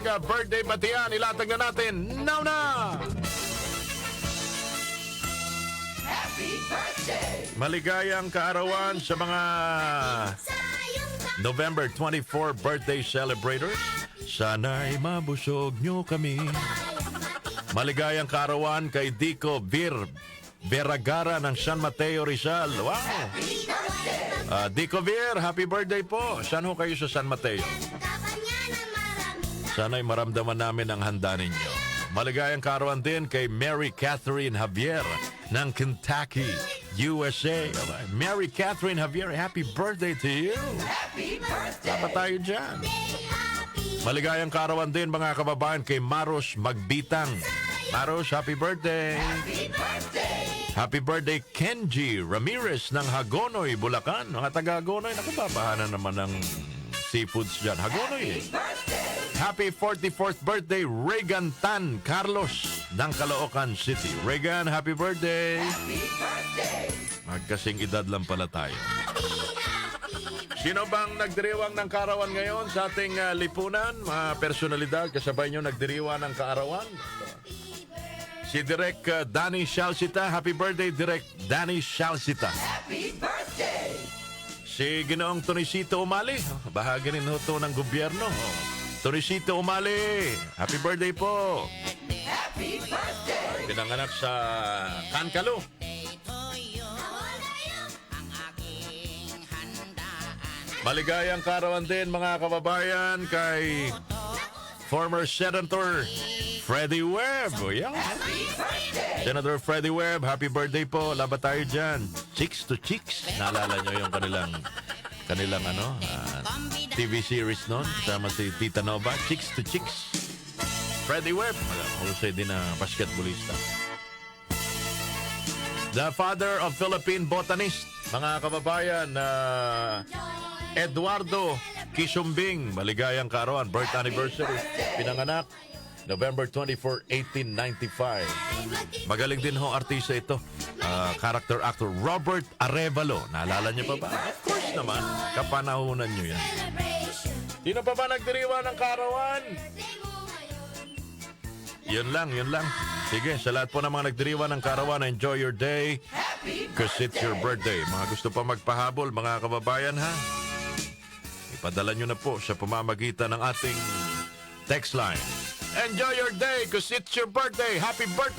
birthday batian, ilatag na natin. Now na! Maligayang kaarawan sa mga November 24 birthday celebrators. Sana'y mabusog nyo kami. Maligayang kaarawan kay Dico Vir Veragara ng San Mateo Rizal. Wow! Ah, Dico Vir, happy birthday po. Saan ho kayo sa San Mateo? Sana'y maramdaman namin ang handa ninyo. Maligayang kaarawan din kay Mary Catherine Javier ng Kentucky, USA. Mary Catherine Javier, happy birthday to you. Happy birthday! Dapat tayo dyan. Maligayang kaarawan din mga kababayan kay Maros Magbitang. Maros, happy birthday! Happy birthday! Happy birthday, Kenji Ramirez ng Hagonoy, Bulacan. Mga taga Hagonoy, nakababahanan naman ng seafoods dyan. Hagonoy eh. Happy 44th birthday, Regan Tan Carlos ng Caloocan City. Regan, happy birthday! Happy birthday! Magkasing edad lang pala tayo. Sino bang nagdiriwang ng kaarawan ngayon sa ating ah, lipunan? Mga personalidad, kasabay nyo nagdiriwang ng kaarawan? Si Direk ah, Danny Shalsita. Happy birthday, Direk Danny Shalsita. Happy birthday! Si Ginoong Tonisito Umali. Bahagi rin ho ng gobyerno. Oh. Tonisito Umali. Happy birthday po. Happy birthday! Pinanganak sa Kankalo. Maligayang karawan din mga kababayan kay former Senator Freddie Webb. Yeah. Senator Freddie Webb, happy birthday po. Labat tayo dyan. Chicks to Chicks. Naalala nyo yung kanilang kanilang ano, ah, TV series noon kasama si Tita Nova. Chicks to Chicks. Freddie Webb, husay din na basketballista. The father of Philippine botanist, mga kababayan, na Eduardo Kisumbing, maligayang kaarawan, birth anniversary, pinanganak November 24, 1895. Magaling din ho artista ito. Ah, character actor Robert Arevalo. Naalala niyo pa ba? Of course naman. Kapanahonan niyo yan. Sino pa ba nagdiriwa ng kaarawan? Yun lang, yun lang. Sige, sa lahat po ng mga nagdiriwa ng karawan, enjoy your day. Because it's your birthday. Mga gusto pa magpahabol, mga kababayan ha? Ipadala nyo na po sa pamamagitan ng ating text line. Enjoy your day because it's your birthday. Happy birthday!